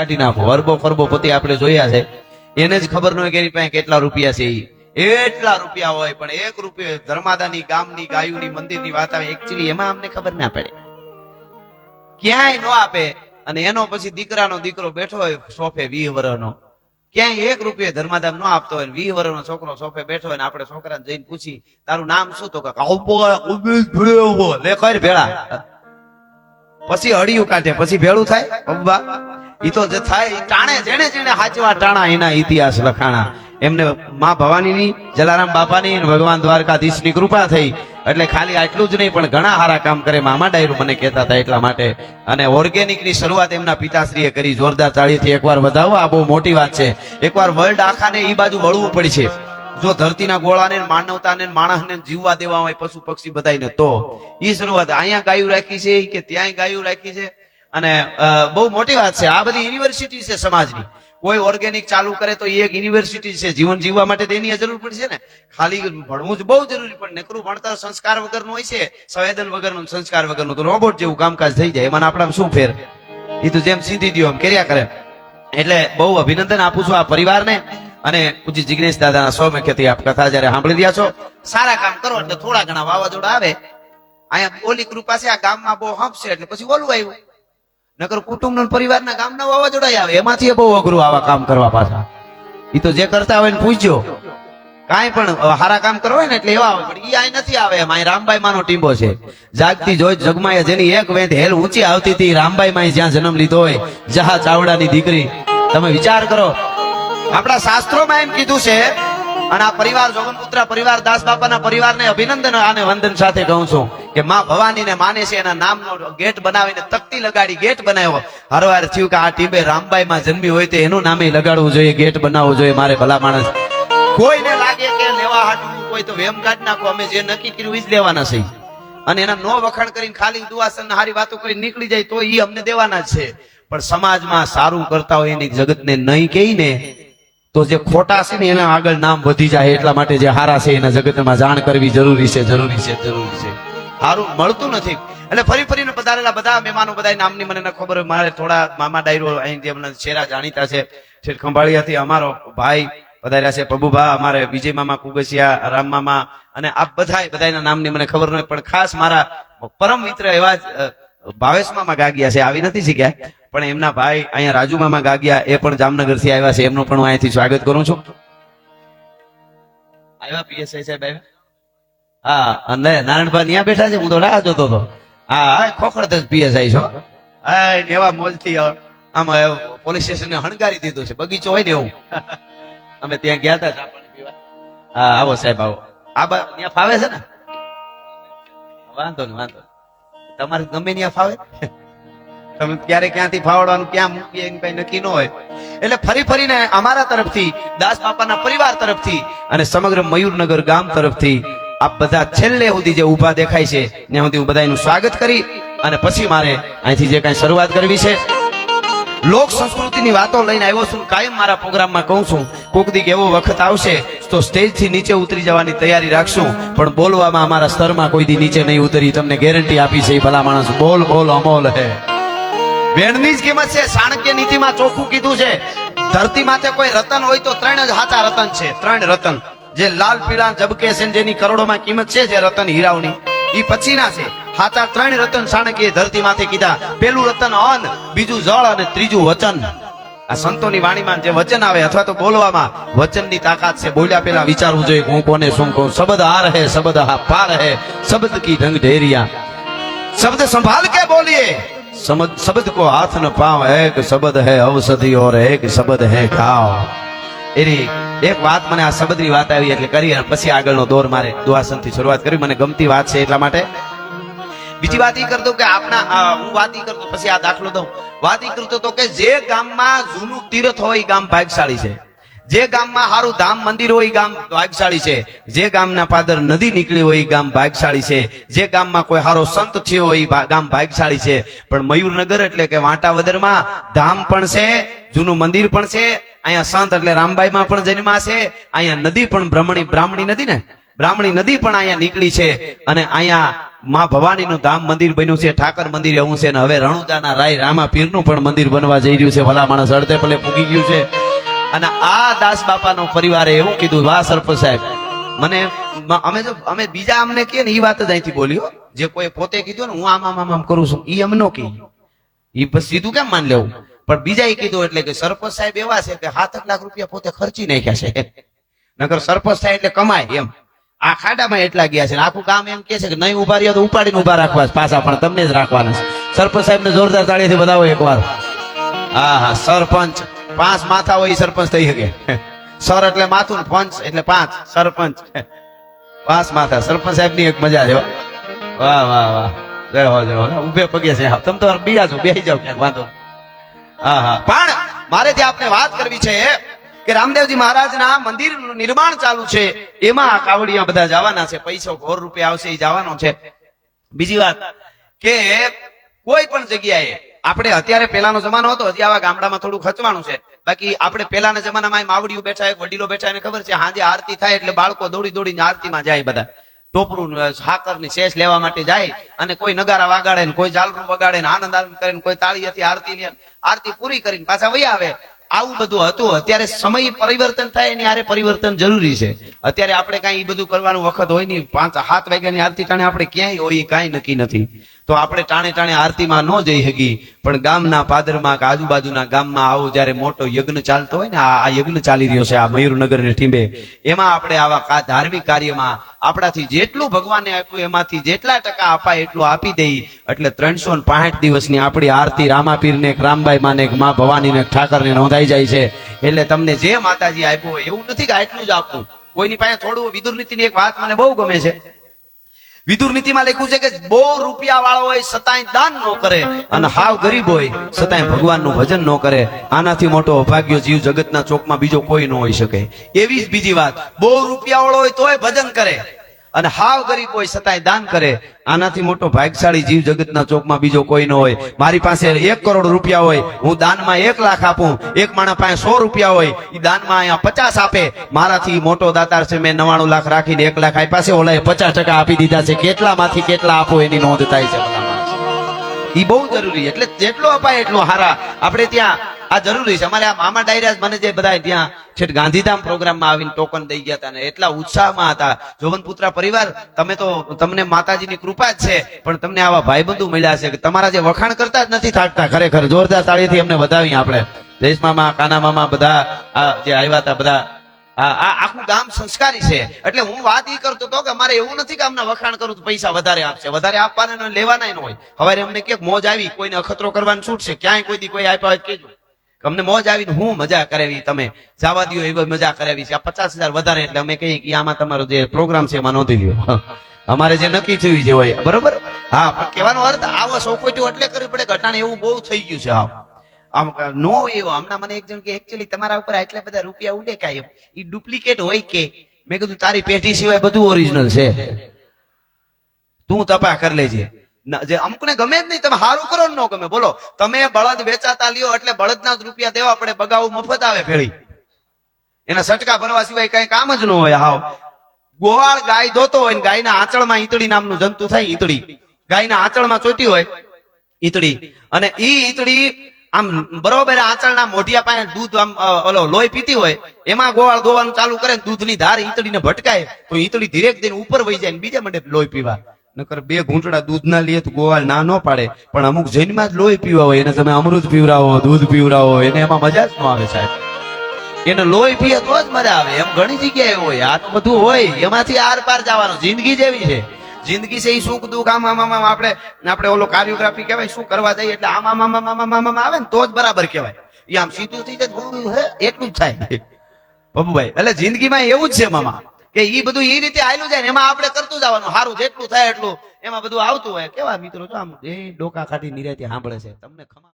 કાઢી નાખો. હરબો ફરબો પોતે આપણે જોયા છે. એને જ ખબર ન હોય કે એની પાસે કેટલા રૂપિયા છે. એટલા રૂપિયા હોય, પણ એક રૂપિયો ધર્માદાની ગામની ગાયુની મંદિરની વાત આવે એકચુઅલી એમાં અમને ખબર ના પડે. ક્યાંય નો આપે. અને એનો પછી દીકરાનો દીકરો બેઠો હોય સોફે વીહ વર્ષનો ક્યાંય એક રૂપિયો ધર્માદામ ન આપતો હોય વીહ વર્ષનો છોકરો સોફે બેઠો હોય ને આપણે છોકરાને જઈને પૂછી તારું નામ શું? તો ભેળો. પછી હળિયું કાઢે પછી ભેળું થાય? અબ્બા, ઈ તો જે થાય ટાણે જેને જેને હાચવા ટાણા એના ઇતિહાસ લખાણા. એમને મા ભવાનીની, જલારામ બાપાની ભગવાન દ્વારકાધીશની કૃપા થઈ. એટલે ખાલી આટલું જ નહીં, પણ ઘણા સારા કામ કરે. મામા ડાયરું મને કહેતા હતા એટલા માટે. અને ઓર્ગેનિકની શરૂઆત એમના પિતાશ્રીએ કરી. જોરદાર ચાળીથી એકવાર વધાવો. આ બહુ મોટી વાત છે. એકવાર વર્લ્ડ આખાને એ બાજુ વળવું પડશે. જો ધરતીના ગોળાને માનવતાને માણસને જીવવા દેવા હોય પશુ પક્ષી બધાને તો એ શરૂઆત અહીંયા ગાયું રાખી છે કે ત્યાંય ગાયું રાખી છે. અને બહુ મોટી વાત છે. આ બધી યુનિવર્સિટી છે સમાજની. કોઈ ઓર્ગેનિક ચાલુ કરે તો એ એક યુનિવર્સિટી છે. જીવન જીવવા માટે તેની જરૂર પડશે ને. ખાલી ભણવું જ બહુ જરૂરી પણ નકરું ભણતર સંસ્કાર વગરનું હોય છે. સંવેદન વગરનું સંસ્કાર વગરનું. તો રોબોટ જેવું કામકાજ થઈ જાય. એમાં આપણા શું ફેર? એ તો જેમ સીધી દો એમ કર્યા કરે. એટલે બહુ અભિનંદન આપું છું આ પરિવારને. અને પૂજ્ય જિગ્નેશ દાદાના સૌમુખ્યથી આપ કથા જયારે સાંભળી રહ્યા છો, સારા કામ કરો એટલે થોડા ઘણા વાવાઝોડા આવે. અહીંયા ઓલી કૃપા છે, આ ગામમાં બહુ હંપશે એટલે પછી ઓલું આવ્યું. નકર કુટુંબ પરિવારના ગામના વાવાઝોડા આવે, એમાંથી બહુ અઘરું આવા કામ કરવા પાછા. એ તો જે કરતા હોય ને પૂછજો કાંઈ પણ સારા કામ કરવા ને એટલે એવા આવે, પણ આય નથી આવે એમ અહીં રામબાઈ માનો ટીંબો છે. જાગતી જોઈ જગમાએ જેની એક વેંત હેલ ઊંચી આવતી હતી રામબાઈ માં જ્યાં જન્મ લીધો હોય જહા ચાવડાની દીકરી. તમે વિચાર કરો આપણા શાસ્ત્રોમાં એમ કીધું છે, અને આ પરિવાર, જોગનપુત્ર પરિવાર દાસ બાપાના પરિવારને અભિનંદન અને વંદન સાથે કહું છું કે માં ભવાનીને માને છે, એના નામનો ગેટ બનાવીને તકતી લગાડી ગેટ બનાવ્યો. હરવાર થયું કે આ ટીબે રામબાઈ માં જન્મી હોય તો એનું નામે લગાડવું જોઈએ, ગેટ બનાવવું જોઈએ, મારે ભલા માણસ. કોઈને લાગે કે લેવા હાટું કોઈ તો વેમ કાઢ નાખો, અમે જે નક્કી કર્યું એ જ લેવાના છે. અને એના નો વખાણ કરીને ખાલી દુઆસન હારી વાતો કરી નીકળી જાય તો એ અમને દેવાના છે. પણ સમાજમાં સારું કરતા હોય એની જગતને નહીં કહીને તો જે ખોટા છે ને એના આગળ નામ વધી જાય એટલા માટે જે હારા છે એના જગતમાં જાણ કરવી જરૂરી છે જરૂરી છે જરૂરી છે. હારું, મળતું નથી. એટલે ફરી ફરીને પધારેલા બધા મહેમાનો બધા નામની મને ખબર મારે થોડા મામા ડાયરો અહીં જે ચહેરા જાણીતા છે શેઠ ખંભાળિયાથી અમારો ભાઈ પધાર્યા છે, પ્રભુભા, અમારે વિજય મામા કુગસિયા, રામ મામા અને આ બધા બધાના નામની મને ખબર ન પણ ખાસ મારા પરમ મિત્ર એવા જ ભાવેશ મામા ગાગ્યા છે. આવી નથી શીખ્યા? પણ એમના ભાઈ અહીંયા રાજુ મામા ગાગિયા, એ પણ જામનગરથી આવ્યા છે. એમનું પણ હું અહીંયાથી સ્વાગત કરું છું. આવ્યા પીએસઆઈ સાહેબ આવ્યા? હા, અને નારાયણભાઈ ત્યાં બેઠા છે. હું તો રાહ જોતો હતો. હા ખોખડ પીએસઆઈ છો. હા એવા મોલથી આમ પોલીસ સ્ટેશન હણગારી દીધું છે. બગીચો હોય ને એવું. અમે ત્યાં ગયા હતા હા, આવો સાહેબ, આવો. આ બા ત્યાં ફાવે છે ને? વાંધો ને, વાંધો. તમારે ગમે ત્યાં ફાવે? તમે ક્યારે ક્યાંથી ફાવડવાનું, ક્યાં મૂકીએ કઈ નક્કી ન હોય. એટલે ફરી ફરીને અમારા તરફથી, દાસ બાપાના પરિવાર તરફથી અને સમગ્ર મયુરનગર ગામ તરફથી આપ બધા છેલ્લે સુધી જે ઊભા દેખાય છે, ત્યાં હું બધાનું સ્વાગત કરી અને પછી મારે અહીંથી જે કાંઈ શરૂઆત કરવી છે, લોક સંસ્કૃતિની વાતો લઈને આવ્યો છું, કાયમ મારા પ્રોગ્રામમાં કહું છું, કોક દીક એવો વખત આવશે તો સ્ટેજથી નીચે ઉતરી જવાની તૈયારી રાખશું, પણ બોલવામાં અમારા સ્તરમાં કોઈ દી નીચે નહીં ઉતરી, તમને ગેરંટી આપી છે એ ભલા માણસ. બોલ બોલ, અમોલ હે. વેણની જ કિંમત છે. ચાણક્ય નીતિમાં ચોખ્ખું કીધું છે. ધરતી માથે કોઈ રતન હોય તો ત્રણ જ હાચા રતન છે. ત્રણ રતન. જે લાલ, પીળા જબકે છે જેની કરોડોમાં કિંમત છે, જે રતન હીરાઓની. એ પછીના છે. હાચા ત્રણ રતન ચાણક્ય ધરતી માથે કીધા. પેલું રતન અન્ન બીજું જળ અને ત્રીજું વચન. આ સંતોની વાણીમાં જે વચન આવે અથવા તો બોલવામાં વચનની તાકાત છે. બોલ્યા પેલા વિચારવું જોઈએ હું કોને શું કહું. શબ્દ આ રહે, શબ્દ હા પા રહે. શબ્દ કી ઢંગ ઢેરિયા. શબ્દ સંભાળ કે બોલીએ? समझ शब्द को हाथ न पाओ एक शब्द है औषधि और एक शब्द है ખાઓ એની એક વાત મને આ શબ્દની વાત આવી એટલે કરી અને પછી આગળનો દોર મારે દુઆસનથી શરૂઆત કરી મને ગમતી વાત છે એટલા માટે બીજી વાત એ કરતો કે આપણા આ, હું વાત ઈ કરતો પછી આ દાખલો દઉં વાત ઈ કરતો તો કે જે ગામમાં જૂનું તીર્થ હોય એ ગામ ભાગશાળી છે જે ગામમાં સારું ધામ મંદિર હોય એ ગામ ભાગશાળી છે. જે ગામના પાદર નદી નીકળી હોય એ ગામ ભાગશાળી છે. જે ગામમાં કોઈ સારો સંત થયો હોય એ ગામ ભાગશાળી છે. પણ મયુરનગર એટલે કે વાંટાવદરમાં ધામ પણ છે, જૂનું મંદિર પણ છે, અહીંયા સંત એટલે રામબાઈમાં પણ જન્મા છે, અહીંયા નદી પણ બ્રહ્મણી, બ્રાહ્મણી નદી ને? બ્રાહ્મણી નદી પણ અહીંયા નીકળી છે અને અહીંયા માં ભવાનીનું ધામ મંદિર બન્યું છે, ઠાકર મંદિર એવું છે ને હવે રણુદાના રાય રામા પીરનું પણ મંદિર બનવા જઈ રહ્યું છે. ભલા માણસ અડધે પલે પૂગી ગયું છે. અને આ દાસ બાપાનો પરિવારે એવું કીધું, વાહ, સરપંચ સાહેબ. મને અમે જો અમે બીજા અમને કહીએ ને એ વાત જ અહીંથી બોલ્યો જે કોઈ પોતે કીધું ને હું આમ આમ આમ કરું છું એ અમ નો કહી. એ બસ સીધું કેમ માન લેવું? પણ બીજા એ કીધું એટલે કે સરપંચ સાહેબ એવા છે કે સાત લાખ રૂપિયા પોતે ખર્ચી નાખ્યા છે. નકર સરપંચ થાય એટલે કમાય એમ. આ ખાડામાં એટલા ગયા છે આખું કામ એમ કે છે કે નહીં ઊભા રહ્યા તો ઉપાડીને ઊભા રાખવા પાછા, પણ તમને જ રાખવાના છે. સરપંચ સાહેબ ને જોરદાર તાળીથી બતાવો એકવાર. હા હા સરપંચ. પાંચ માથા હોય સરપંચ થઈ શકે. સર એટલે માથું પંચ એટલે પાંચ, સરપંચ. પાંચ માથા. સરપંચ સાહેબની એક મજા છે વાહ વાહ વાહ. જય જય ઉભે પગે છે. તમે તો બીજા છો. બેસી જાવ ક્યાંક, વાંધો હા હા. પણ મારે જે આપને વાત કરવી છે કે રામદેવજી મહારાજના મંદિર નિર્માણ ચાલુ છે. એમાં કાવડિયા બધા જવાના છે. પૈસો ઘોર રૂપે આવશે, એ જવાનો છે. બીજી વાત કે કોઈ પણ જગ્યાએ આપણે અત્યારે પેલાનો જમાનો હતો, હજી આવા ગામડામાં થોડું ખચવાનું છે. બાકી આપણે પેલાના જમાનામાં માવડીઓ બેઠા વડીલો બેઠા એને ખબર છે, હાજે આરતી થાય એટલે બાળકો દોડી દોડીને આરતીમાં જાય બધા. ટોપરું સાકરની શેષ લેવા માટે જાય અને કોઈ નગારા વગાડે કોઈ જાલરું વગાડે આનંદ આનંદ કરે કોઈ હતી આરતી આરતી પૂરી કરીને પાછા વહી આવે. આવું બધું હતું. અત્યારે સમય પરિવર્તન થાય એની આરે પરિવર્તન જરૂરી છે. અત્યારે આપણે કાંઈ બધું કરવાનું વખત હોય નહીં. પાંચ, સાત વાગ્યાની આરતી ટાણે આપણે ક્યાંય હોય કાંઈ નક્કી નથી. તો આપણે ટાણે ટાણે આરતીમાં ન જઈ શકી પણ ગામના પાદરમાં કે આજુબાજુના ગામમાં આવો જ્યારે મોટો યજ્ઞ ચાલતો હોય ને, આ યજ્ઞ ચાલી રહ્યો છે, આ મયુરનગર ને ઠીંબે એમાં આપણે આવા ધાર્મિક કાર્યમાં આપણાથી જેટલું ભગવાને આપ્યું, એમાંથી જેટલા ટકા અપાય એટલું આપી દઈ. એટલે ત્રણસો ને દિવસની આપણી આરતી રામાપીર ને રામબાઈ માને મા ભવાની ને ઠાકર ને નોંધાઈ જાય છે. એટલે તમને જે માતાજી આપ્યું હોય એવું નથી કે આટલું જ આપવું. કોઈની પાસે થોડું વિદુર નીતિની એક વાત મને બહુ ગમે છે. વિદુર નીતિમાં લખ્યું છે કે બહુ રૂપિયા વાળો હોય સતાય દાન ન કરે અને હાવ ગરીબ હોય છતાંય ભગવાનનું ભજન ન કરે. આનાથી મોટો અભાગ્ય જીવ જગતના ચોકમાં બીજો કોઈ ન હોઈ શકે. એવી જ બીજી વાત. બહુ રૂપિયા વાળો હોય તોય ભજન કરે. અને હાવ ગરીબ હોય છતાંય દાન કરે. આનાથી મોટો ભાગશાળી જીવ જગતના ચોકમાં બીજો કોઈ ન હોય. મારી પાસે એક કરોડ રૂપિયા હોય, હું દાનમાં એક લાખ આપું. એક માણસ પાસે સો રૂપિયા હોય એ દાનમાં અહીંયા પચાસ આપે. મારાથી મોટો દાતાર છે, મેં નવાણું લાખ રાખીને એક લાખ આપ્યા છે, ઓલાએ પચાસ ટકા આપી દીધા છે. કેટલામાંથી કેટલા આપો એની નોંધ થાય છે એ બહુ જરૂરી, એટલે જેટલો અપાય એટલો હારા. આપણે ત્યાં, આ જરૂરી છે. અમારે આ મામા ડાયરાસ મને જે બધા ત્યાં. છેક ગાંધીધામ પ્રોગ્રામમાં આવીને ટોકન દઈ ગયા હતા ને એટલા ઉત્સાહમાં હતા. જોવનપુત્રા પરિવાર, તમે તો, તમને માતાજીની કૃપા જ છે, પણ તમને આવા ભાઈબંધુ મળ્યા છે કે તમારા જે વખાણ કરતા જ નથી થાકતા. ખરેખર જોરદાર તાળીથી અમને વધાવી આપણે. જયેશ મામા, કાના મામા બધા જે આવ્યા હતા બધા આખું ગામ સંસ્કારી છે. એટલે હું વાત ઈ કરતો હતો કે મારે એવું નથી કે અમને વખાણ કરું તો પૈસા વધારે આપશે. વધારે આપવાના લેવાના હોય. હવે અમને કે મોજ આવી, કોઈને અખતરો કરવાનું છૂટ છે ક્યાંય કોઈ કોઈ આપ્યા હોય તો કહેજો કે અમને મોજ આવીને હું મજા કરાવી તમે. જવા દો એવી મજા કરાવી છે. આ પચાસ હજાર વધારે એટલે અમે કહીએ કે આમાં તમારો જે પ્રોગ્રામ છે એમાં નોંધી લ્યો. અમારે જે નક્કી થયું જે હોય. બરોબર? હા કહેવાનો અર્થ આવો સોકોટીઓ એટલે કરવી પડે. ઘટાને એવું બહુ થઈ ગયું છે હા આમ નો એવો. હમણાં મને એક જણ કે એકચ્યુઅલી તમારા ઉપર આટલા બધા રૂપિયા ઉડે કાંઈ એ ડુપ્લિકેટ હોય કે. મેં કીધું, તારી પેઢી સિવાય બધું ઓરિજિનલ છે. તું તપા કરી લેજે. જે અમુકને ગમે જ નહીં, તમે સારું કરો ને ગમે. બોલો, તમે બળદ વેચાતા લ્યો એટલે બળદના જ રૂપિયા દેવા પડે, બગાવું મફત આવે ભેળી. એના સટકા ભરવા સિવાય કઈ કામ જ ન હોય, હાવ. ગોવાળ ગાય ધોતો હોય ને ગાયના આંચળમાં ઈતળી નામનું જંતુ થાય, ઈતળી. ગાયના આંચળમાં ચોટી હોય, ઈતળી. અને ઈ ઈતળી આમ બરોબર આંચળના મોઢિયા પાસે દૂધ આમ ઓલો લોહી પીતી હોય, એમાં ગોવાળ ગોવાનું ચાલુ કરે દૂધની ધાર ઈતળીને ભટકાય, તો ઈતળી ધીરે ધીરે ઉપર વહી જાય બીજા મંડે લોહી પીવા. નકર બે ઘૂંટડા દૂધ ના લઈએ તો ગોવાળ ના ન પાડે. પણ અમુક જૈનમાં જ લોહી પીવા હોય, એને તમે અમૃત પીવડાવો, દૂધ પીવડાવો, એને એમાં મજા જ ન આવે સાહેબ. એને લોહી પીએ તો જ મજા આવે. એમ ઘણી જગ્યાએ હોય. આ બધું હોય. એમાંથી આર પાર જવાનું. જિંદગી જેવી છે. જિંદગી છે એ સુખ દુઃખ આમ આમ આમ આપણે આપણે ઓલો કાર્યોગ્રાફી કહેવાય, શું કરવા જઈએ એટલે આમ આમ આમ આમ આમ આમ આવે ને તો જ બરાબર કહેવાય. એ આમ સીધું થઈ જાય એટલું જ થાય. પપ્પુભાઈ એટલે જિંદગીમાં એવું જ છે મામા. કે ઈ બધું ઈ રીતે આવેલું જાય ને એમાં આપણે કરતું જવાનું સારું જેટલું થાય એટલું. એમાં બધું આવતું હોય. કેવા મિત્રો જો આમ? એ ડોકા ખાટી નિરાતી સાંભળે છે. તમને ખમા